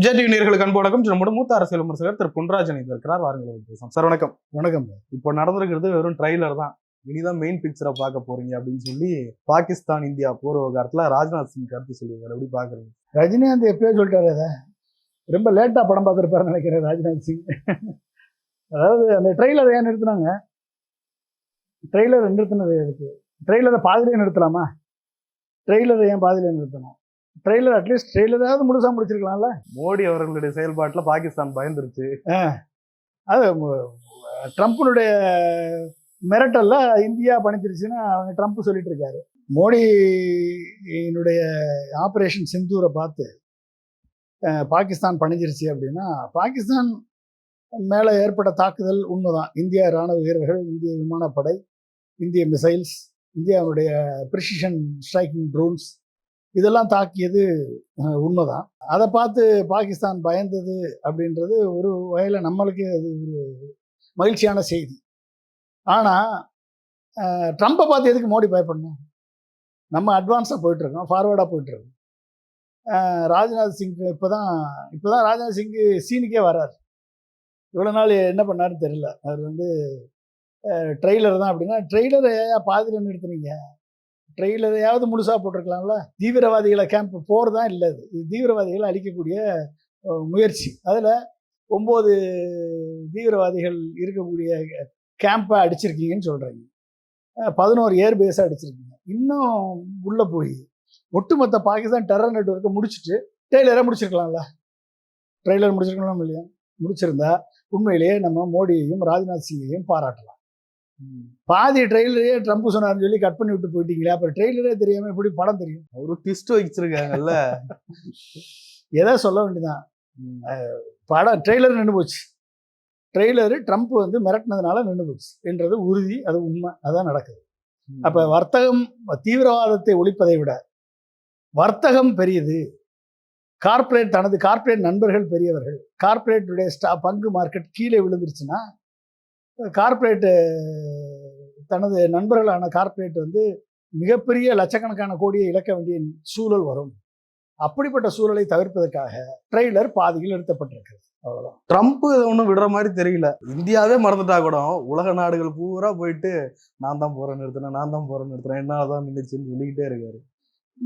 Vijay TV நேர்களுக்கு அன்பு வணக்கம். நம்முடைய மூத்த அரசியல் விமர்சகர் திரு பொன்ராஜன் இருக்கிறார். வாருங்கள் பேசலாம் சார் வணக்கம். வணக்கம். இப்போ நடந்திருக்கிறது வெறும் ட்ரைலர் தான். இனிதான் மெயின் பிக்சரை பார்க்க போறீங்க அப்படின்னு சொல்லி பாகிஸ்தான் இந்தியா போர் விவகாரத்துல ராஜ்நாத் சிங் கருத்து சொல்லியிருக்காரு. எப்படி பாக்குறீங்க ரஜினிகாந்த் எப்பயோ சொல்லிட்டாரு அதை. ரொம்ப லேட்டாக படம் பார்த்துருப்பாரு நினைக்கிறேன் ராஜ்நாத் சிங். அதாவது அந்த ட்ரெய்லர் ஏன் நிறுத்தினாங்க? ட்ரெய்லர் நிறுத்தினது எதுக்கு? ட்ரெய்லரை பாதியிலே நிறுத்தலாமா? ட்ரெய்லரை ஏன் பாதியிலே நிறுத்தணும்? ட்ரெய்லர் அட்லீஸ்ட் ட்ரெய்லராவது முழுசாக முடிச்சிருக்கலாம்ல? மோடி அவர்களுடைய செயல்பாட்டுல பாகிஸ்தான் பயந்துருச்சு. அது ட்ரம்ப்பினுடைய மிரட்டல்ல இந்தியா பணிச்சிருச்சுன்னு அவங்க ட்ரம்ப் சொல்லிட்டு இருக்காரு மோடியினுடைய ஆபரேஷன் சிந்தூரை பார்த்து பாகிஸ்தான் பணிஞ்சிருச்சு அப்படின்னா பாகிஸ்தான் மேலே ஏற்பட்ட தாக்குதல் உண்மைதான். இந்திய ராணுவ வீரர்கள் இந்திய விமானப்படை இந்திய மிசைல்ஸ் இந்தியாவுடைய ப்ரிசிஷன் ஸ்ட்ரைக்கிங் ட்ரோன்ஸ் இதெல்லாம் தாக்கியது உண்மைதான். அதை பார்த்து பாகிஸ்தான் பயந்தது அப்படின்றது ஒரு வகையில் நம்மளுக்கு அது ஒரு மகிழ்ச்சியான செய்தி. ஆனால் ட்ரம்ப்பை பார்த்து எதுக்கு மோடி பயப்படணும்? நம்ம அட்வான்ஸாக போயிட்டுருக்கோம் ஃபார்வேர்டாக போயிட்டுருக்கோம். ராஜ்நாத் சிங் இப்போ தான் இப்போ தான் ராஜ்நாத் சிங் சீனுக்கே வரார். இவ்வளோ நாள் என்ன பண்ணாருன்னு தெரியல. அவர் வந்து ட்ரெய்லர் தான் அப்படின்னா ட்ரெய்லரை பாதியில் நிறுத்துனீங்க? ட்ரெயிலரையாவது முழுசாக போட்டிருக்கலாம்ல? தீவிரவாதிகளை கேம்ப் போர் தான் இல்லை இது இது தீவிரவாதிகளை அழிக்கக்கூடிய முயற்சி. அதில் ஒம்பது தீவிரவாதிகள் இருக்கக்கூடிய கேம்பை அடிச்சிருக்கீங்கன்னு சொல்கிறீங்க பதினோரு ஏர் பேஸாக அடிச்சிருக்கீங்க. இன்னும் உள்ளே போய் ஒட்டுமொத்த பாகிஸ்தான் டெரர் நெட்ஒர்க்கை முடிச்சுட்டு ட்ரெய்லரை முடிச்சிருக்கலாம்ல? ட்ரெய்லர் முடிச்சிருக்கலாம் இல்லையா? முடிச்சிருந்தா உண்மையிலேயே நம்ம மோடியையும் ராஜ்நாத் சிங்கையும் பாராட்டலாம். பாதி ட்ரெய்லரே ட்ரம்ப் சொன்னார்னு சொல்லி கட் பண்ணி விட்டு போயிட்டீங்களே அப்புறம் ட்ரெய்லரே தெரியாம எப்படி படம் தெரியும்? ஒரு ட்விஸ்ட் வச்சிருக்காங்கல்ல. எதை சொல்ல வேண்டியதான் படம் ட்ரெய்லர் நின்று போச்சு. ட்ரெய்லரு ட்ரம்ப் வந்து மிரட்டினதுனால நின்று போச்சு. என்றது உறுதி அது உண்மை அதான் நடக்குது. அப்ப வர்த்தகம் தீவிரவாதத்தை ஒழிப்பதை விட வர்த்தகம் பெரியது. கார்ப்பரேட் தனது கார்ப்பரேட் நண்பர்கள் பெரியவர்கள். கார்ப்பரேட்டுடைய ஸ்டா பங்கு மார்க்கெட் கீழே விழுந்துருச்சுன்னா கார்ப்பரேட் தனது நண்பர்களான கார்ப்பரேட் வந்து மிகப்பெரிய லட்சக்கணக்கான கோடியை இழக்க வேண்டிய சூழல் வரும். அப்படிப்பட்ட சூழலை தவிர்ப்பதற்காக ட்ரெய்லர் பாதியில் நிறுத்தப்பட்டிருக்கிறது. அவ்வளவுதான். ட்ரம்ப் ஒன்றும் விடுற மாதிரி தெரியல. இந்தியாவே மறந்துட்டா கூட உலக நாடுகள் பூரா போயிட்டு நான் தான் போறேன் நிறுத்தினேன் நான் தான் போறேன் நிறுத்தினேன் என்னாலதான் நின்றுச்சுன்னு சொல்லிக்கிட்டே இருக்காரு.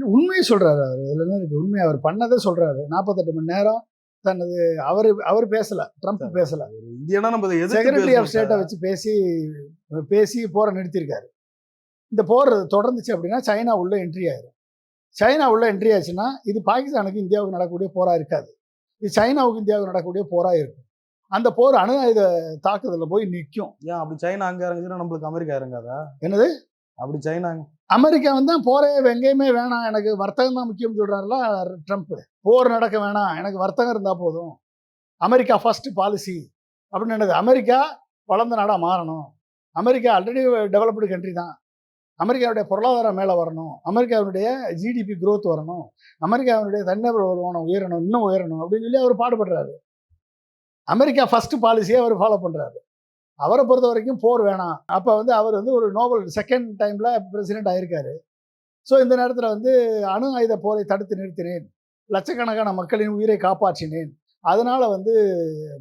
உண்மையை சொல்றாரு அவர். இதுல என்ன இருக்கு? உண்மையை அவர் பண்ணதை சொல்றாரு. நாற்பத்தெட்டு மணி நேரம் தனது அவர் அவர் பேசல. ட்ரம்ப் பேசல. இந்தியனா நம்ம செக்ரட்டரி ஆஃப் ஸ்டேட்டை. வச்சு பேசி பேசி போரை நிறுத்தியிருக்காரு. இந்த போர் தொடர்ந்துச்சு அப்படின்னா சைனா உள்ள என்ட்ரி ஆயிரும். சைனா உள்ள என்ட்ரி ஆச்சுன்னா இது பாகிஸ்தானுக்கு இந்தியாவுக்கு நடக்கக்கூடிய போரா இருக்காது. இது சைனாவுக்கு இந்தியாவுக்கு நடக்கக்கூடிய போரா இருக்கும். அந்த போர் அணு ஆயுத தாக்குதலில் போய் நிற்கும் ஏன் அப்படி சைனா அங்க இறங்குச்சுன்னா நம்மளுக்கு அமெரிக்கா இறங்காதா? என்னது? அப்படி சைனா அமெரிக்கா வந்து போரே எங்கேயுமே வேணாம். எனக்கு வர்த்தகம் தான் முக்கியம் சொல்றாருல ட்ரம்ப். போர் நடக்க வேணாம். எனக்கு வர்த்தகம் இருந்தால் போதும். அமெரிக்கா ஃபர்ஸ்ட் பாலிசி அப்படின்னு என்னது? அமெரிக்கா வளர்ந்த நாடாக மாறணும். அமெரிக்கா ஆல்ரெடி டெவலப்டு கண்ட்ரி தான். அமெரிக்காவுடைய பொருளாதாரம் மேலே வரணும். அமெரிக்காவுடைய ஜிடிபி க்ரோத் வரணும். அமெரிக்காவுடைய தனிநபர் வருமானம் உயரணும் இன்னும் உயரணும் அப்படின்னு சொல்லி அவர் பாடுபடுறாரு. அமெரிக்கா ஃபர்ஸ்ட் பாலிசியை அவர் ஃபாலோ பண்ணுறாரு அவரை பொறுத்த வரைக்கும் போர் வேணாம். அப்போ வந்து அவர் வந்து ஒரு நோபல் செகண்ட் டைமில் பிரசிடென்ட் ஆயிருக்காரு. ஸோ இந்த நேரத்தில் வந்து அணு ஆயுத போரை தடுத்து நிறுத்தினேன். லட்சக்கணக்கான மக்களின் உயிரை காப்பாற்றினேன். அதனால் வந்து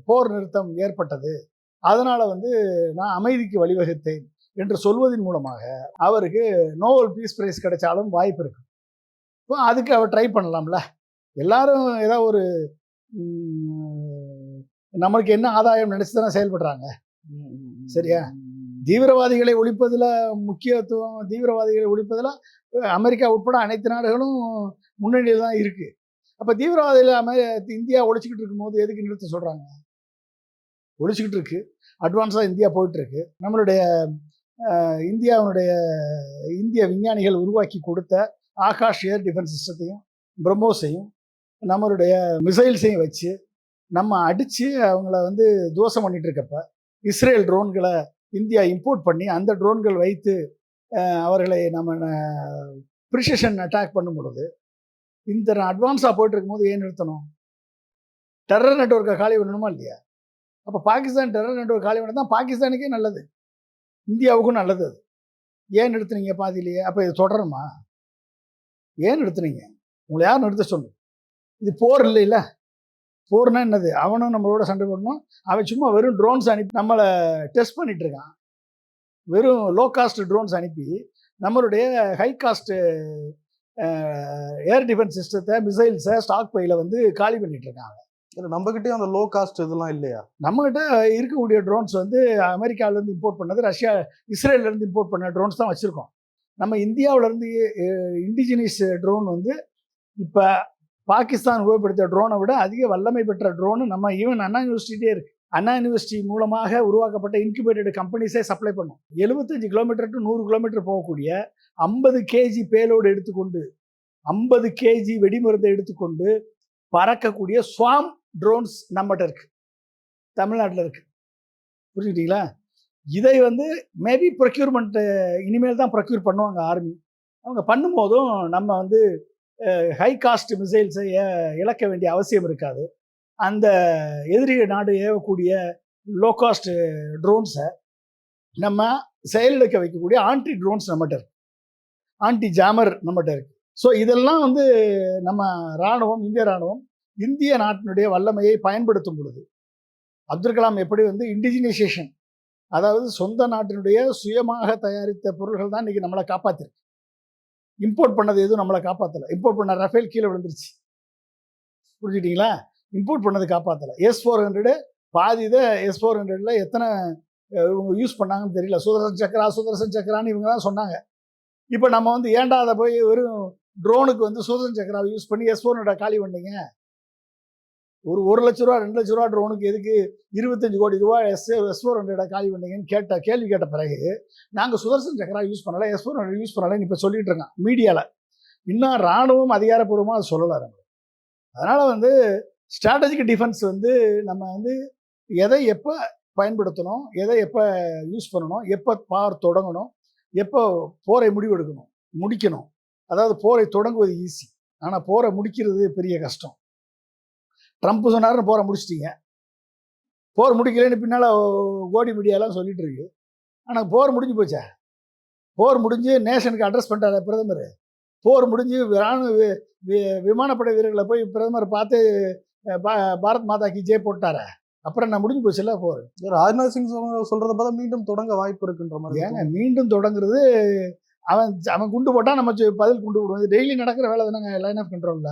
போர் நிறுத்தம் ஏற்பட்டது. அதனால் வந்து நான் அமைதிக்கு வழிவகுத்தேன் என்று சொல்வதன் மூலமாக அவருக்கு நோபல் பீஸ் பிரைஸ் கிடைச்சாலும் வாய்ப்பு இருக்கு. இப்போ அதுக்கு அவர் ட்ரை பண்ணலாம்ல. எல்லாரும் ஏதோ ஒரு நம்மளுக்கு என்ன ஆதாயம் நினச்சி தானே செயல்படுறாங்க. சரியா? தீவிரவாதிகளை ஒழிப்பதில் முக்கியத்துவம் தீவிரவாதிகளை ஒழிப்பதில் அமெரிக்கா உட்பட அனைத்து நாடுகளும் முன்னணியில் தான் இருக்குது அப்போ தீவிரவாதிகளை இல்லாமல் இந்தியா ஒழிச்சிக்கிட்டு இருக்கும்போது எதுக்கு நிறுத்த சொல்கிறாங்க ஒழிச்சிக்கிட்டு இருக்கு. அட்வான்ஸாக இந்தியா போயிட்டுருக்கு நம்மளுடைய இந்தியாவினுடைய இந்திய விஞ்ஞானிகள் உருவாக்கி கொடுத்த ஆகாஷ் ஏர் டிஃபென்ஸ் சிஸ்டத்தையும் பிரம்மோஸையும் நம்மளுடைய மிசைல்ஸையும் வச்சு நம்ம அடித்து அவங்கள வந்து தோசம் பண்ணிட்டு இருக்கப்ப இஸ்ரேல் ட்ரோன்களை இந்தியா இம்போர்ட் பண்ணி அந்த ட்ரோன்கள் வைத்து அவர்களை நம்ம ப்ரிசிஷன் அட்டாக் பண்ணும் பொழுது இந்த அட்வான்ஸாக போயிட்டு இருக்கும்போது ஏன் நிறுத்தணும்? டெரர் நெட்ஒர்க்கை காலி பண்ணணுமா இல்லையா? அப்போ பாகிஸ்தான் டெரர் நெட்ஒர்க் காலி பண்ண தான் பாகிஸ்தானுக்கே நல்லது. இந்தியாவுக்கும் நல்லது அது. ஏன் நிறுத்துனீங்க பாதியிலேயே? அப்போ இது தொடருமா? ஏன் நிறுத்துனீங்க? உங்களை யார் நிறுத்த சொல்லு இது போர் இல்லைல்ல. போர்னா என்னது? அவனும் நம்மளோட சண்டை போடணும். அவன் சும்மா வெறும் ட்ரோன்ஸ் அனுப்பி நம்மளை டெஸ்ட் பண்ணிட்டு இருக்கான். வெறும் லோ காஸ்ட் ட்ரோன்ஸ் அனுப்பி நம்மளுடைய ஹை காஸ்ட்டு ஏர் டிஃபென்ஸ் சிஸ்டத்தை மிசைல்ஸை ஸ்டாக் பையில் வந்து காலி பண்ணிட்டு இருக்காங்க இல்ல நம்ம கிட்டயும் அந்த லோ காஸ்ட் இதெல்லாம் இல்லையா? நம்மகிட்ட இருக்கக்கூடிய ட்ரோன்ஸ் வந்து அமெரிக்காவிலேருந்து இம்போர்ட் பண்ணது ரஷ்யா இஸ்ரேல்லேருந்து இம்போர்ட் பண்ண ட்ரோன்ஸ் தான் வச்சுருக்கோம். நம்ம இந்தியாவிலேருந்து இண்டிஜினியஸ் ட்ரோன் வந்து இப்போ பாகிஸ்தான் உபயோகப்படுத்திய ட்ரோனை விட அதிக வல்லமை பெற்ற ட்ரோனு நம்ம ஈவன் அண்ணா யூனிவர்சிட்டியே இருக்கு. அண்ணா யூனிவர்சிட்டி மூலமாக உருவாக்கப்பட்ட இன்குபேட்டட் கம்பெனிஸே சப்ளை பண்ணும். எழுபத்தஞ்சு கிலோமீட்டர் டு நூறு கிலோமீட்டர் போகக்கூடிய ஐம்பது கேஜி பேலோடு எடுத்துக்கொண்டு ஐம்பது கேஜி வெடிமருந்தை எடுத்துக்கொண்டு பறக்கக்கூடிய ஸ்வாம் ட்ரோன்ஸ் நம்மகிட்ட இருக்குது தமிழ்நாட்டில் இருக்குது புரிஞ்சுக்கிட்டீங்களா? இதை வந்து மேபி ப்ரொக்யூர்மெண்ட்டு இனிமேல் தான் ப்ரொக்யூர் பண்ணுவாங்க ஆர்மி அவங்க பண்ணும்போதும் நம்ம வந்து ஹை காஸ்ட் மிசைல்ஸை இழக்க வேண்டிய அவசியம் இருக்காது. அந்த எதிரி நாடு ஏவக்கூடிய லோகாஸ்ட் ட்ரோன்ஸை நம்ம செயலிழக்க வைக்கக்கூடிய ஆன்டி ட்ரோன்ஸ் நம்மகிட்ட இருக்கு. ஆன்டி ஜாமர் நம்மகிட்ட இருக்கு. ஸோ இதெல்லாம் வந்து நம்ம இராணுவம் இந்திய இராணுவம் இந்திய நாட்டினுடைய வல்லமையை பயன்படுத்தும் பொழுது அப்துல் கலாம் எப்படி வந்து இண்டிஜினைசேஷன் அதாவது சொந்த நாட்டினுடைய சுயமாக தயாரித்த பொருள்கள் தான் இன்னைக்கு நம்மளை காப்பாத்திருக்கு. இம்போர்ட் பண்ணது எதுவும் நம்மளை காப்பாற்றலை இம்போர்ட் பண்ண ரஃபேல் கீழே விழுந்துருச்சு. புரிஞ்சுக்கிட்டீங்களா? இம்போர்ட் பண்ணது காப்பாற்றலை எஸ் ஃபோர் ஹண்ட்ரடு பாதி இதை எஸ் ஃபோர் ஹண்ட்ரடில் எத்தனை இவங்க யூஸ் பண்ணாங்கன்னு தெரியல. சுதர்சன் சக்கரா சுதர்சன் சக்கரான்னு இவங்க தான் சொன்னாங்க. இப்போ நம்ம வந்து ஏண்டா அதை போய் வெறும் ட்ரோனுக்கு வந்து சுதர்சன் சக்கராவை யூஸ் பண்ணி எஸ் ஃபோர் ஹண்ட்ரட் காலி பண்ணீங்க. ஒரு ஒரு லட்ச ரூபா ரெண்டு லட்ச ரூபா ட்ரோனுக்கு எதுக்கு இருபத்தஞ்சு கோடி ரூபா எஸ் எஸ் ஃபோர் ஹண்ட்ரடை காலி பண்ணீங்கன்னு கேட்ட கேள்வி கேட்ட பிறகு நாங்கள் சுதர்சன் சக்கரா யூஸ் பண்ணலை எஸ் ஃபோர் ஹண்ட்ரட் யூஸ் பண்ணலன்னு இப்போ சொல்லிட்டு இருக்கான் மீடியாவில் இன்னும் ராணுவம் அதிகாரப்பூர்வமாக அதை சொல்லலை. அதனால் வந்து ஸ்ட்ராட்டஜிக் டிஃபென்ஸ் வந்து நம்ம வந்து எதை எப்போ பயன்படுத்தணும் எதை எப்போ யூஸ் பண்ணணும் எப்போ பார் தொடங்கணும் எப்போ போரை முடிவெடுக்கணும் முடிக்கணும். அதாவது போரை தொடங்குவது ஈஸி ஆனால் போரை முடிக்கிறது பெரிய கஷ்டம். ட்ரம்ப் சொன்னார்னு போரை முடிச்சிட்டீங்க. போர் முடிக்கலைன்னு பின்னால் கோடி மீடியாலாம் சொல்லிட்டு இருக்கு. ஆனால் போர் முடிஞ்சு போச்சே? போர் முடிஞ்சு நேஷனுக்கு அட்ரஸ் பண்ணிட்டாரு பிரதமர்? போர் முடிஞ்சு ராணுவ வி- விமானப்படை வீரர்களை போய் பிரதமர் பார்த்து பாரத் மாதா கி ஜெய் போட்டாரே. அப்புறம் நான் முடிஞ்சு போச்சுல்ல போர். ராஜ்நாத் சிங் சொல்றத பார்த்தா மீண்டும் தொடங்க வாய்ப்பு இருக்குன்ற மாதிரி ஏங்க மீண்டும் தொடங்குறது அவன் அவன் குண்டு போட்டால் நம்ம பதில் குண்டு விடுவோம் டெய்லி நடக்கிற வேலை தானேங்க லைன் ஆஃப் கண்ட்ரோலில்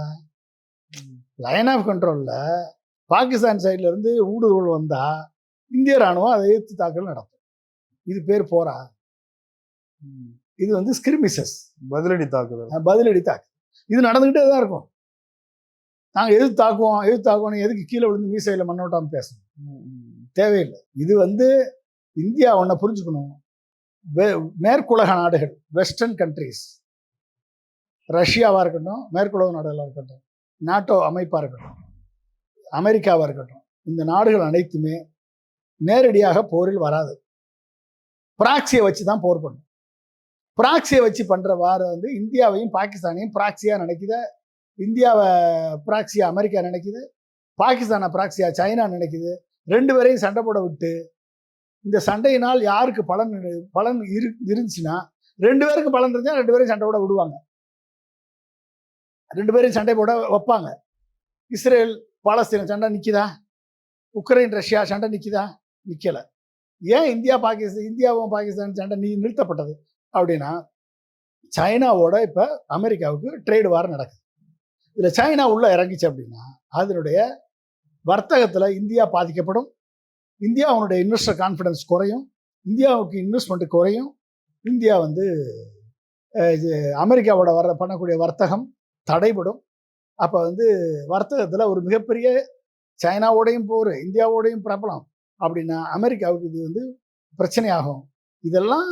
லைன் ஆஃப் கண்ட்ரோலில் பாகிஸ்தான் சைடுல இருந்து ஊடுருவல் வந்தா இந்திய ராணுவம் அதை எதிர்த்து தாக்கல் நடத்தும். இது பேர் போரா. இது வந்து ஸ்கிரிமிசஸ் பதிலடி தாக்குதல். பதிலடி தாக்கு இது நடந்துக்கிட்டே தான் இருக்கும். நாங்கள் எது தாக்குவோம் எது தாக்குவோம் எதுக்கு கீழே விழுந்து மீசையில் மண்ணோட்டாமல் பேசணும்? தேவையில்லை. இது வந்து இந்தியா ஒன்றை புரிஞ்சுக்கணும். வே- மேற்குலக நாடுகள் வெஸ்டர்ன் கண்ட்ரீஸ் ரஷ்யாவாக இருக்கட்டும் மேற்குலக நாடுகளாக இருக்கட்டும் நாட்டோ அமைப்பாக இருக்கட்டும் அமெரிக்காவாக இருக்கட்டும் இந்த நாடுகள் அனைத்துமே நேரடியாக போரில் வராது. பிராக்சியை வச்சு தான் போர் பண்ணும். பிராக்சியை வச்சு பண்ணுற வார வந்து இந்தியாவையும் பாகிஸ்தானையும் பிராக்சியாக நினைக்கிற இந்தியாவை பிராக்சியா அமெரிக்கா நினைக்குது பாகிஸ்தானை பிராக்சியா சைனா நினைக்குது ரெண்டு பேரையும் சண்டை போட விட்டு இந்த சண்டையினால் யாருக்கு பலன் பலன் இரு இருந்துச்சுன்னா ரெண்டு பேருக்கு பலன் இருந்தால் ரெண்டு பேரையும் சண்டை போட விடுவாங்க. ரெண்டு பேரையும் சண்டை போட வைப்பாங்க. இஸ்ரேல் பாலஸ்தீன சண்டை நிற்கிதா உக்ரைன் ரஷ்யா சண்டை நிற்கிதா நிற்கலை ஏன் இந்தியா பாகிஸ்தான் இந்தியாவும் பாகிஸ்தான் சண்டை நீ நிறுத்தப்பட்டது? அப்படின்னா சைனாவோட இப்போ அமெரிக்காவுக்கு ட்ரேடு வார் நடக்குது. இதில் சைனா உள்ளே இறங்கிச்சு அப்படின்னா அதனுடைய வர்த்தகத்தில் இந்தியா பாதிக்கப்படும். இந்தியாவுடைய இன்வெஸ்டர் கான்ஃபிடன்ஸ் குறையும். இந்தியாவுக்கு இன்வெஸ்ட்மெண்ட் குறையும். இந்தியா வந்து இது அமெரிக்காவோட வர பண்ணக்கூடிய வர்த்தகம் தடைபடும். அப்போ வந்து வர்த்தகத்தில் ஒரு மிகப்பெரிய சைனாவோடையும் போர் இந்தியாவோடையும் பிரபலம் அப்படின்னா அமெரிக்காவுக்கு இது வந்து பிரச்சனையாகும். இதெல்லாம்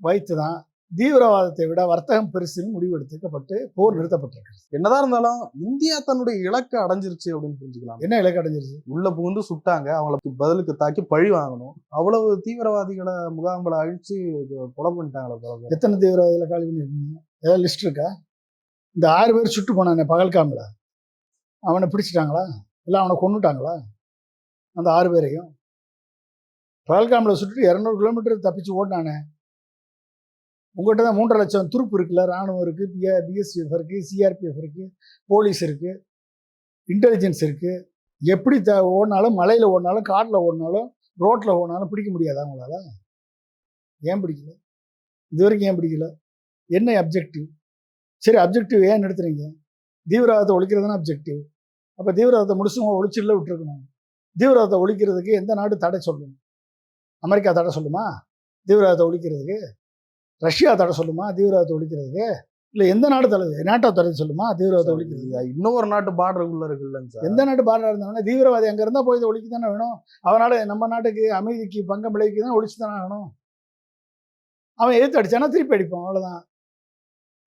வைத்து தான் தீவிரவாதத்தை விட வர்த்தகம் பெருசுன்னு முடிவெடுத்துக்கப்பட்டு போர் நிறுத்தப்பட்டிருக்கு. என்னதான் இருந்தாலும் இந்தியா தன்னுடைய இலக்கை அடைஞ்சிருச்சு அப்படின்னு புரிஞ்சுக்கலாம். என்ன இலக்கு அடைஞ்சிருச்சு? உள்ள புகுந்து சுட்டாங்க. அவங்களுக்கு பதிலுக்கு தாக்கி பழி வாங்கணும். அவ்வளவு தீவிரவாதிகளை முகாம்களை அழிச்சு கொலை பண்ணிட்டாங்களே. எத்தனை தீவிரவாதிகளை காலி பண்ணியிருக்கீங்க? ஏதாவது லிஸ்ட் இருக்கா? இந்த ஆறு பேர் சுட்டு போனானே பகல்காமில் அவனை பிடிச்சிட்டாங்களா? இல்லை அவனை கொன்னுட்டாங்களா? அந்த ஆறு பேரையும். பகல்காமில் சுட்டுட்டு இரநூறு கிலோமீட்டர் தப்பிச்சு ஓடினானே உங்கள்கிட்ட தான் மூன்றரை லட்சம் துருப்பு இருக்குல்ல ராணுவம் இருக்குது பிஏ பிஎஸ்எஃப் இருக்குது சிஆர்பிஎஃப் இருக்குது போலீஸ் இருக்குது இன்டெலிஜென்ஸ் இருக்குது எப்படி த ஓடினாலும் மலையில் ஓடினாலும் காட்டில் ஓடினாலும் ரோட்டில் ஓடினாலும் பிடிக்க முடியாதா உங்களால் ஏன் பிடிக்கல? இது வரைக்கும் ஏன் பிடிக்கல? என்ன அப்ஜெக்டிவ் சரி அப்ஜெக்டிவ் ஏன் நிறுத்துறீங்க? தீவிரவாதத்தை ஒழிக்கிறது தானே அப்ஜெக்டிவ் அப்போ தீவிரவாதத்தை முடிச்சும் ஒழிச்சிடல விட்டுருக்கணும். தீவிரவாதத்தை ஒழிக்கிறதுக்கு எந்த நாடு தடை சொல்லணும் அமெரிக்கா தடை சொல்லுமா? தீவிரவாதத்தை ஒழிக்கிறதுக்கு? ரஷ்யா தடை சொல்லுமா? தீவிரவாதத்தை ஒழிக்கிறதுக்கு? இல்லை எந்த நாடு தடை? நாட்டோ தடை சொல்லுமா? தீவிரவாதத்தை ஒழிக்கிறதுக்கு? இன்னொரு நாட்டு பார்டருக்குள்ள இருக்குல்லங்க சார். எந்த நாட்டு பாரா இருந்தாலும் தீவிரவாதி அங்கே இருந்தால் போய் இதை ஒழிக்க தானே வேணும்? அவனால நம்ம நாட்டுக்கு அமைதிக்கு பங்கம் விளைவிக்க தான் ஒழிச்சு தானே வேணும் அவன் எதிர்த்து அடிச்சானா திருப்பி அடிப்பான். அவ்வளோதான்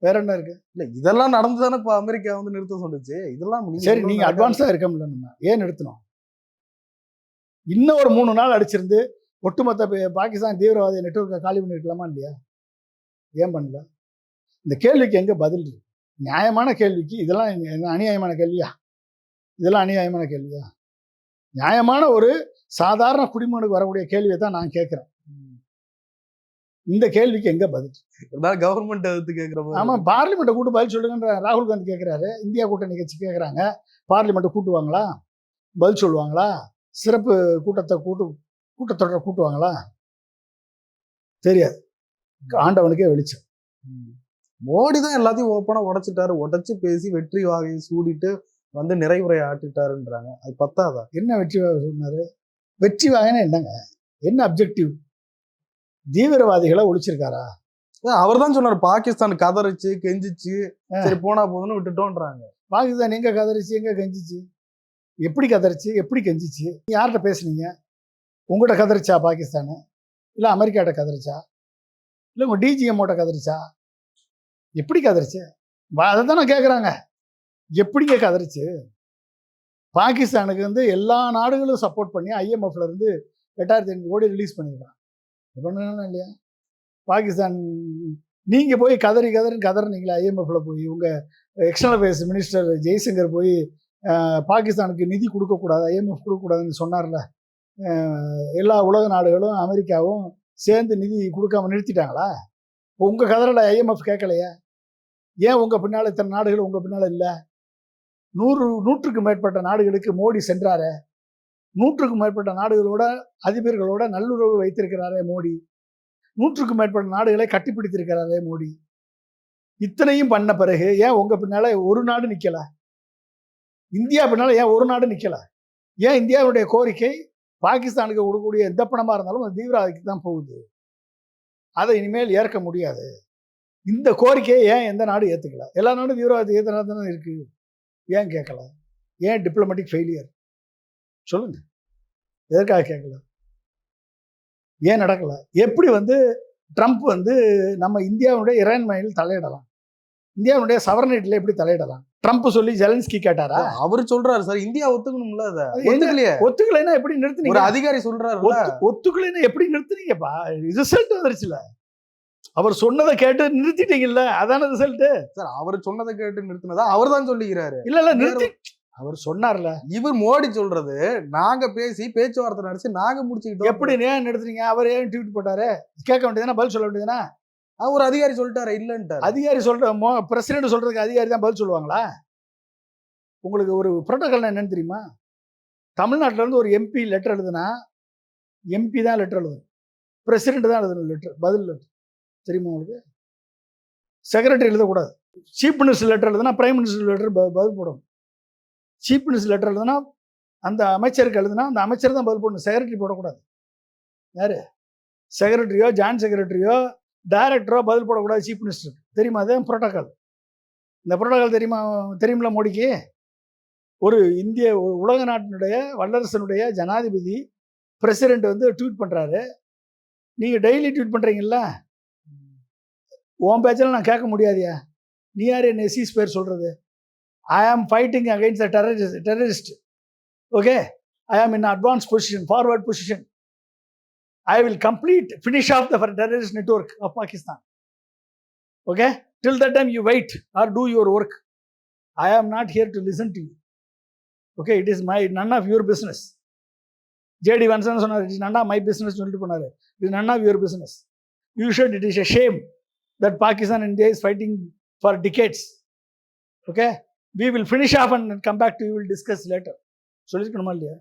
வேற என்ன இருக்கு? இல்ல இதெல்லாம் நடந்து தானே இப்ப அமெரிக்கா வந்து நிறுத்த சொல்லுச்சு? இதெல்லாம் சரி நீங்க. அட்வான்ஸா இருக்க முடியல நம்ம. ஏன் நிறுத்தணும்? இன்னும் ஒரு மூணு நாள் அடிச்சிருந்து ஒட்டுமொத்த பாகிஸ்தான் தீவிரவாத நெட்வொர்க்கை காலி பண்ணிருக்கலாமா இல்லையா? ஏன் பண்ணல? இந்த கேள்விக்கு எங்க பதில் இருக்கு? நியாயமான கேள்விக்கு இதெல்லாம் அநியாயமான கேள்வியா? இதெல்லாம் அநியாயமான கேள்வியா? நியாயமான ஒரு சாதாரண குடிமகனுக்கு வரக்கூடிய கேள்வியை தான் நான் கேட்கிறேன். இந்த கேள்விக்கு எங்க பதில் இருந்தாலும் கவர்மெண்ட் எடுத்து ஆமா பார்லிமெண்ட்டை கூட்டு பதில் சொல்லுங்கன்ற ராகுல் காந்தி கேட்குறாரு. இந்தியா கூட்டணி கட்சி கேட்குறாங்க. பார்லிமெண்ட்டை கூட்டுவாங்களா? பதில் சொல்லுவாங்களா? சிறப்பு கூட்டத்தை கூட்டு கூட்டத்தொடரை கூட்டுவாங்களா? தெரியாது. ஆண்டவனுக்கே வெளிச்சம். மோடி தான் எல்லாத்தையும் ஓப்பனா உடைச்சிட்டாரு. உடைச்சு பேசி வெற்றி வாகையை சூடிட்டு வந்து நிறைவுரை ஆட்டிட்டாருன்றாங்க. அது பத்தாதா? என்ன வெற்றி வாகை சொன்னாரு? வெற்றி வாகைனா என்னங்க? என்ன அப்ஜெக்டிவ் தீவிரவாதிகளை ஒழிச்சிருக்காரா? அவர் தான் சொன்னாரு பாகிஸ்தான் கதறிச்சு கெஞ்சிச்சு. சரி போனா போதுன்னு விட்டுட்டோன்றாங்க. பாகிஸ்தான் எங்க கதறிச்சு எங்க கெஞ்சிச்சு? எப்படி கதறிச்சு எப்படி கெஞ்சிச்சு? யார்கிட்ட பேசுனீங்க? உங்கள்கிட்ட கதறிச்சா பாகிஸ்தானு? இல்லை அமெரிக்காட்ட கதறிச்சா? இல்லை உங்கள் டிஜிஎம்மோட கதறிச்சா? எப்படி கதறிச்சு? அதை தானே கேட்குறாங்க எப்படிங்க கதறிச்சு? பாகிஸ்தானுக்கு வந்து எல்லா நாடுகளும் சப்போர்ட் பண்ணி ஐஎம்எஃப்ல இருந்து எட்டாயிரத்தி ஐநூறு கோடி ரிலீஸ் பண்ணியிருக்கான் பண்ணணும் இல்லையா? பாகிஸ்தான் நீங்கள் போய் கதறி கதறி கதறினீங்களா ஐஎம்எஃப்ல போய் உங்கள் எக்ஸ்டர்னல் அஃபேர்ஸ் மினிஸ்டர் ஜெய்சங்கர் போய் பாகிஸ்தானுக்கு நிதி கொடுக்கக்கூடாது ஐஎம்எஃப் கொடுக்கக்கூடாதுன்னு சொன்னார்ல. எல்லா உலக நாடுகளும் அமெரிக்காவும் சேர்ந்து நிதி கொடுக்காம நிறுத்திட்டாங்களா? உங்கள் கதறல ஐஎம்எஃப் கேட்கலையா? ஏன் உங்கள் பின்னால் இத்தனை நாடுகள் உங்கள் பின்னால் இல்லை? நூறு நூற்றுக்கு மேற்பட்ட நாடுகளுக்கு மோடி சென்றாரே. நூற்றுக்கும் மேற்பட்ட நாடுகளோட அதிபர்களோட நல்லுறவு வைத்திருக்கிறாரே மோடி. நூற்றுக்கும் மேற்பட்ட நாடுகளை கட்டிப்பிடித்திருக்கிறாரே மோடி. இத்தனையும் பண்ண பிறகு ஏன் உங்கள் பின்னால் ஒரு நாடு நிற்கலை இந்தியா பின்னால் ஏன் ஒரு நாடு நிற்கலை ஏன் இந்தியாவுடைய கோரிக்கை பாகிஸ்தானுக்கு கொடுக்கக்கூடிய எந்த பணமாக இருந்தாலும் அது தீவிரவாதிக்கு தான் போகுது. அதை இனிமேல் ஏற்க முடியாது. இந்த கோரிக்கையை ஏன் எந்த நாடும் ஏற்றுக்கல எல்லா நாடும் தீவிரவாதத்தை ஏத்துனா தானே இருக்குது ஏன் கேட்கல ஏன் டிப்ளமேட்டிக் ஃபெயிலியர் சொல்லுங்கள் எதற்காக கேட்கல ஏன் நடக்கலை? எப்படி வந்து ட்ரம்ப் வந்து நம்ம இந்தியாவுடைய இறையாண்மையில் தலையிடலாம்? இந்தியாவுடைய சவரனிட்டில எப்படி தலையிடலாம்? ட்ரம்ப் சொல்லி ஜெலன்ஸ்கி கேட்டாரா? அவரு சொல்றாரு சார். இந்தியா ஒத்துக்கணும்ல அத. ஒத்துக்கலையே. ஒத்துக்கலைன்னா எப்படி ஒரு நிறுத்துனீங்க அதிகாரி சொல்றாரு ஒத்து- ஒத்துக்கலைன்னா எப்படி நிறுத்துனீங்கப்பா? ரிசல்ட் வந்துருச்சுல. அவர் சொன்னதை கேட்டு நிறுத்திட்டீங்கல்ல. அதான ரிசல்ட் சார் அவர் சொன்னதை கேட்டு நிறுத்தினதா? அவர் தான் சொல்லிக்கிறாரு. இல்ல இல்ல நிறுத்தி. அவர் சொன்னார்ல. இவர் மோடி சொல்றது நாங்க பேசி பேச்சுவார்த்தை நடத்தி நாங்க முடிச்சுக்கிட்டோம். எப்படி ஏன் நிறுத்துனீங்க அவர் ஏன் ட்வீட் போட்டாரு? கேட்க வேண்டியதுனா பதில் சொல்ல வேண்டியதுனா அவர் ஒரு அதிகாரி சொல்லிட்டாரு? இல்லைன்ட்டு அதிகாரி சொல்ற மோ பிரசிடென்ட் சொல்றதுக்கு அதிகாரி தான் பதில் சொல்லுவாங்களா? உங்களுக்கு ஒரு புரோட்டோகால் என்னன்னு தெரியுமா? தமிழ்நாட்டில் இருந்து ஒரு எம்பி லெட்டர் எழுதுனா எம்பி தான் லெட்டர் எழுதும். பிரசிடென்ட் தான் எழுதணும் லெட்டர் பதில் லெட்டர் தெரியுமா உங்களுக்கு? செக்ரட்டரி எழுதக்கூடாது. சீஃப் மினிஸ்டர் லெட்டர் எழுதுனா பிரைம் மினிஸ்டர் லெட்டர் பதில் போடணும். சீஃப் மினிஸ்டர் லெட்டர் எழுதுனா அந்த அமைச்சருக்கு எழுதுனா அந்த அமைச்சர் தான் பதில் போடணும். செக்ரட்டரி போடக்கூடாது. யாரு? செக்ரட்டரியோ ஜாயின்ட் செக்ரட்டரியோ டைரக்டரோ பதில் போடக்கூடாது சீஃப் மினிஸ்டர் தெரியுமா? அது புரோட்டோக்கால் இந்த புரோட்டோக்கால் தெரியுமா? தெரியுமில மோடிக்கு? ஒரு இந்திய உலக நாட்டினுடைய வல்லரசனுடைய ஜனாதிபதி பிரசிடெண்ட் வந்து ட்வீட் பண்ணுறாரு நீங்கள் டெய்லி ட்வீட் பண்ணுறீங்களா உன் பேச்செல்லாம் நான் கேட்க முடியாதியா? நீ யார் என்ன எசிஸ் பேர் சொல்கிறது I am fighting against the terrorist terrorist okay I am in advance position forward position I will complete, finish off the terrorist network of Pakistan. Okay? Till that time you wait or do your work I am not here to listen to you. Okay? It is my none of your business. J D Vance சொன்னார் it is none my business சொல்லிட்டு போனார் இது none of your business you should it is a shame that Pakistan India is fighting for decades okay we will finish off and come back to you will discuss later சொல்லியிருக்கணுமா இல்லையா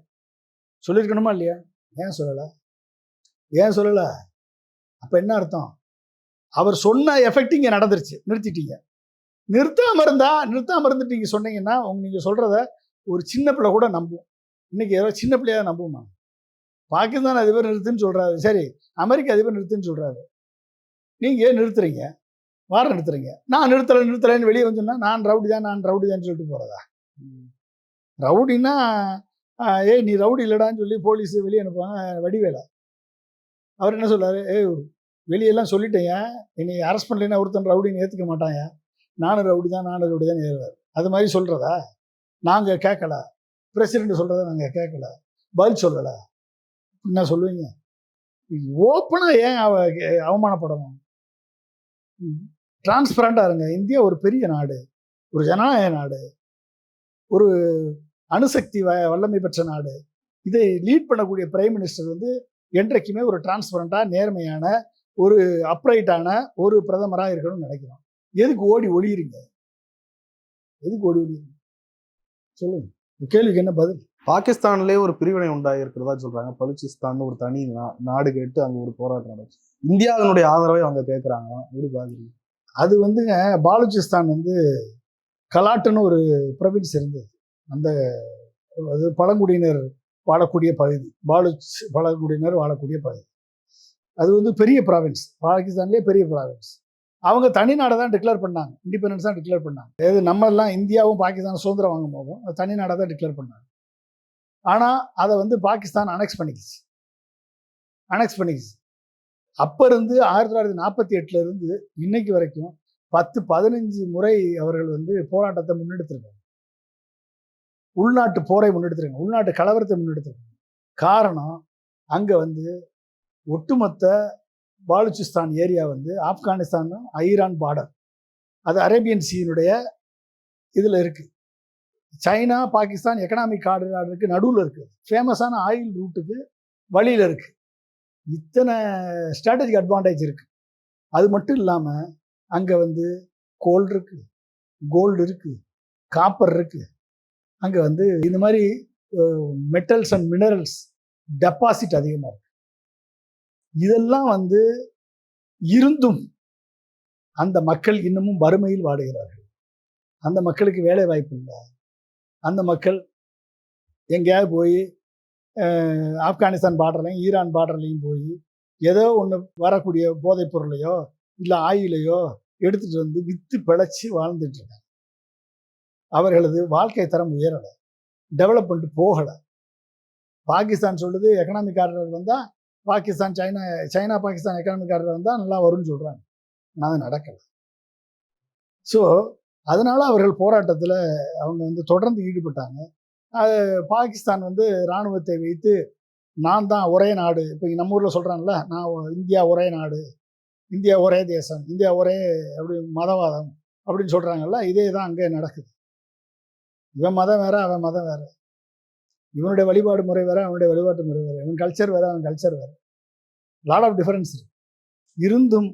சொல்லியிருக்கணுமா இல்லையா ஏன் சொல்லலை ஏன் சொல்லலை? அப்போ என்ன அர்த்தம்? அவர் சொன்ன எஃபெக்ட் இங்கே நடந்துருச்சு. நிறுத்திட்டீங்க. நிறுத்தாமல் இருந்தால் நிறுத்தாமல் இருந்துட்டு சொன்னீங்கன்னா உங்க நீங்கள் சொல்கிறத ஒரு சின்ன பிள்ளை கூட நம்பும். இன்னைக்கு ஏதோ சின்ன பிள்ளையாக நம்புமா? பாகிஸ்தான் அதிபர் நிறுத்துன்னு சொல்கிறாரு சரி அமெரிக்க அதிபர் நிறுத்துன்னு சொல்கிறாரு நீங்கள் ஏன் நிறுத்துறீங்க? வார நிறுத்துறீங்க. நான் நிறுத்தலை நிறுத்தலைன்னு வெளியே வந்து நான் ரவுடி தான் நான் ரவுடி தான் சொல்லிட்டு போகிறதா ரவுடின்னா ஏய் நீ ரவுடி இல்லடான்னு சொல்லி போலீஸ் வெளியே அனுப்புவாங்க வடிவேலை. அவர் என்ன சொல்றாரு? ஏய் வெளியெல்லாம் சொல்லிட்டேன் என்னை அரெஸ்ட் பண்ணலைன்னா ஒருத்தன் ரவுடின்னு ஏற்றுக்க மாட்டாங்க நானும் ரவுடி தான் நானும் ரவுடி தான் ஏறுவார். அது மாதிரி சொல்கிறதா நாங்கள் கேட்கல பிரசிடென்ட் சொல்கிறத நாங்கள் கேட்கல பதில் சொல்லலை. என்ன சொல்லுவீங்க? ஓப்பனாக ஏன் அவ அவமானப்படணும்? டிரான்ஸ்பரண்டாக இருங்க. இந்தியா ஒரு பெரிய நாடு. ஒரு ஜனநாயக நாடு. ஒரு அணுசக்தி வ வல்லமை பெற்ற நாடு. இதை லீட் பண்ணக்கூடிய பிரைம் மினிஸ்டர் வந்து என்றைக்குமே ஒரு டிரான்ஸ்பரண்டாக நேர்மையான ஒரு அப்ரைட்டான ஒரு பிரதமராக இருக்கணும்னு நினைக்கிறோம். எதுக்கு ஓடி ஒளியுறீங்க? எதுக்கு ஓடி ஒளியுறீங்க? சொல்லுங்க. கேள்விக்கு என்ன பதில்? பாகிஸ்தான்லயே ஒரு பிரிவினை உண்டாகி இருக்கிறதா சொல்றாங்க. பலுச்சிஸ்தான் ஒரு தனி நாடு கேட்டு அங்க ஒரு போராட்டம் நடந்துச்சு இந்தியாவினுடைய ஆதரவை அவங்க கேட்கறாங்க எப்படி பாக்குறீங்க? அது வந்துங்க பாலுச்சிஸ்தான் வந்து கலாட்டுன்னு ஒரு ப்ரொவின்ஸ் இருந்தது. அந்த அது பழங்குடியினர் வாழக்கூடிய பகுதி. பாலுச் பழங்குடியினர் வாழக்கூடிய பகுதி. அது வந்து பெரிய ப்ராவின்ஸ் பாகிஸ்தான்லேயே பெரிய ப்ராவின்ஸ் அவங்க தனி நாடை தான் டிக்ளேர் பண்ணாங்க. இண்டிபெண்டன்ஸ் தான் டிக்ளேர் பண்ணாங்க. அதாவது நம்ம எல்லாம் இந்தியாவும் பாகிஸ்தானும் சுதந்திரம் வாங்கும் போதும் அது தனி நாடை தான் டிக்ளேர் பண்ணாங்க. ஆனால் அதை வந்து பாகிஸ்தான் அனெக்ஸ் பண்ணிக்கிச்சு. அனெக்ஸ் பண்ணிக்கிச்சு. அப்போ இருந்து ஆயிரத்தி தொள்ளாயிரத்தி நாற்பத்தி எட்டுலேருந்து இன்னைக்கு வரைக்கும் பத்து பதினஞ்சு முறை அவர்கள் வந்து போராட்டத்தை முன்னெடுத்திருக்காங்க. உள்நாட்டு போரை முன்னெடுத்துருங்க உள்நாட்டு கலவரத்தை முன்னெடுத்துருங்க காரணம் அங்கே வந்து ஒட்டுமொத்த பாலுச்சிஸ்தான் ஏரியா வந்து ஆப்கானிஸ்தானும் ஈரான் பார்டர் அது அரேபியன் சீனுடைய இதில் இருக்குது சைனா பாகிஸ்தான் எக்கனாமிக் கார்டருக்கு நடுவில் இருக்குது ஃபேமஸான ஆயில் ரூட்டுக்கு வழியில் இருக்குது இத்தனை ஸ்ட்ராட்டஜிக் அட்வான்டேஜ் இருக்குது அது மட்டும் இல்லாமல் அங்கே வந்து கோல்டு இருக்குது கோல்டு இருக்குது காப்பர் இருக்குது அங்கே வந்து இந்த மாதிரி மெட்டல்ஸ் அண்ட் மினரல்ஸ் டெபாசிட் அதிகமாக இருக்கு. இதெல்லாம் வந்து இருந்தும் அந்த மக்கள் இன்னமும் வறுமையில் வாடுகிறார்கள். அந்த மக்களுக்கு வேலை வாய்ப்பு இல்லை. அந்த மக்கள் எங்கேயாவது போய் ஆப்கானிஸ்தான் பார்டர்லையும் ஈரான் பார்டர்லையும் போய் ஏதோ ஒன்று வரக்கூடிய போதைப் பொருளையோ இல்லை ஆயிலையோ எடுத்துட்டு வந்து விற்று பிழைச்சி வாழ்ந்துட்டு இருக்காங்க. அவர்களது வாழ்க்கை தரம் உயரலை. டெவலப்மெண்ட் போகலை. பாகிஸ்தான் சொல்லுது எக்கனாமிக் ஆர்டர் வந்தால் Pakistan China China Pakistan economic order வந்தால் நல்லா வரும்னு சொல்கிறாங்க ஆனால் அது நடக்கலை. ஸோ அதனால அவர்கள் போராட்டத்தில் அவங்க வந்து தொடர்ந்து ஈடுபட்டாங்க. அது பாகிஸ்தான் வந்து இராணுவத்தை வைத்து நான் தான் ஒரே நாடு. இப்போ நம்ம ஊரில் சொல்கிறாங்கல்ல நான் இந்தியா ஒரே நாடு இந்தியா ஒரே தேசம் இந்தியா ஒரே அப்படி மதவாதம் அப்படின்னு சொல்கிறாங்கல்ல இதே தான் அங்கே நடக்குது. இவன் மதம் வேற அவன் மதம் வேற. இவனுடைய வழிபாடு முறை வேற அவனுடைய வழிபாட்டு முறை வேற. இவன் கல்ச்சர் வேற அவன் கல்ச்சர் வேற. லாட் ஆஃப் டிஃபரன்ஸ் இருந்தும்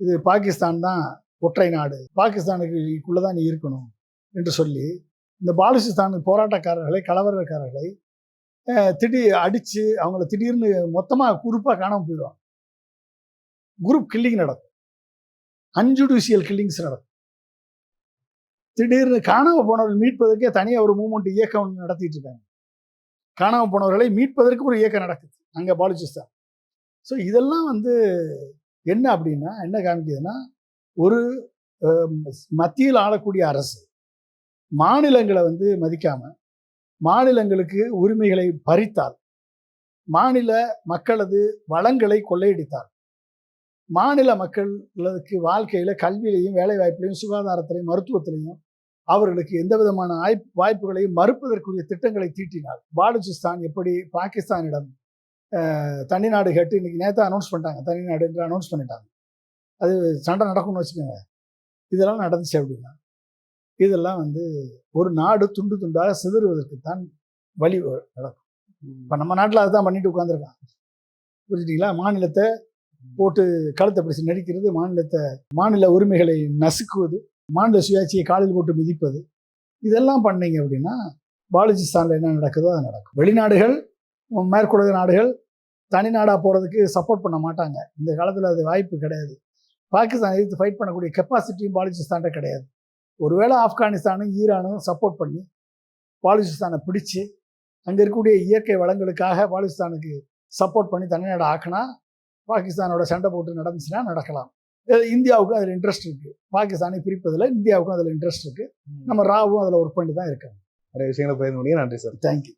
இது பாகிஸ்தான் தான் ஒற்றை நாடு. பாகிஸ்தானுக்கு தான் நீ இருக்கணும் என்று சொல்லி இந்த பாலுசிஸ்தான் போராட்டக்காரர்களை கலவரக்காரர்களை திடீர் அடித்து அவங்கள திடீர்னு மொத்தமாக குரூப்பாக காணாம போயிடுவாங்க. குரூப் கில்லிங் நடக்கும். அன்ஜுடிஷியல் கில்லிங்ஸ் நடக்கும். திடீர்னு காணாம போனவர்கள் மீட்பதற்கே தனியாக ஒரு மூமெண்ட் இயக்கம் நடத்திட்டு இருக்காங்க. காணாமல் போனவர்களை மீட்பதற்கு ஒரு இயக்கம் நடக்குது. அங்கே பாலுச்சிஸ்தான் ஸோ இதெல்லாம் வந்து என்ன அப்படின்னா என்ன காமிக்குதுன்னா ஒரு மத்தியில் ஆளக்கூடிய அரசு மாநிலங்களை வந்து மதிக்காமல் மாநிலங்களுக்கு உரிமைகளை பறித்தால் மாநில மக்களது வளங்களை கொள்ளையடித்தார் மாநில மக்களுக்கு வாழ்க்கையில் கல்வியிலையும் வேலைவாய்ப்புலையும் சுகாதாரத்திலையும் மருத்துவத்திலையும் அவர்களுக்கு எந்த விதமான வாய்ப்புகளையும் மறுப்பதற்குரிய திட்டங்களை தீட்டினார். பாலுச்சிஸ்தான் எப்படி பாகிஸ்தானிடம் தனிநாடு கேட்டு இன்னைக்கு நேற்று அனௌன்ஸ் பண்ணிட்டாங்க. தனிநாடு என்று அனௌன்ஸ் பண்ணிட்டாங்க. அது சண்டை நடக்கும்னு வச்சுக்கோங்க. இதெல்லாம் நடந்துச்சு அப்படின்னா இதெல்லாம் வந்து ஒரு நாடு துண்டு துண்டாக சிதறுவதற்கு தான் வழி வ- நடக்கும். இப்போ நம்ம நாட்டில் அதுதான் பண்ணிட்டு உட்காந்துருக்கான் புரிஞ்சுட்டீங்களா? மாநிலத்தை போட்டு கழுத்தை பிடிச்சு நடிக்கிறது மாநிலத்தை மாநில உரிமைகளை நசுக்குவது மாநில சுயாட்சியை காலில் போட்டு மிதிப்பது இதெல்லாம் பண்ணீங்க அப்படின்னா பாலுச்சிஸ்தானில் என்ன நடக்குதோ அது நடக்கும். வெளிநாடுகள் மேற்குலக நாடுகள் தனிநாடாக போகிறதுக்கு சப்போர்ட் பண்ண மாட்டாங்க. இந்த காலத்தில் அது வாய்ப்பு கிடையாது. பாகிஸ்தான் எதிர்த்து ஃபைட் பண்ணக்கூடிய கெப்பாசிட்டியும் பாலுச்சிஸ்தான்கிட்ட கிடையாது. ஒருவேளை ஆப்கானிஸ்தானும் ஈரானும் சப்போர்ட் பண்ணி பாலுச்சிஸ்தானை பிடிச்சு அங்கே இருக்கக்கூடிய இயற்கை வளங்களுக்காக பாலுச்சிஸ்தானுக்கு சப்போர்ட் பண்ணி தனிநாடு ஆக்கினா பாகிஸ்தானோட சண்டை போட்டு நடந்துச்சுன்னா நடக்கலாம். இந்தியாவுக்கும் அதில் இன்ட்ரெஸ்ட் இருக்குது பாகிஸ்தானை பிரிப்பதில் இந்தியாவுக்கும் அதில் இன்ட்ரெஸ்ட் இருக்குது நம்ம ராவும் அதில் ஒர்க் பண்ணி தான் இருக்காங்க. நிறைய விஷயங்களை பகிர்ந்து நன்றி சார் தேங்க்யூ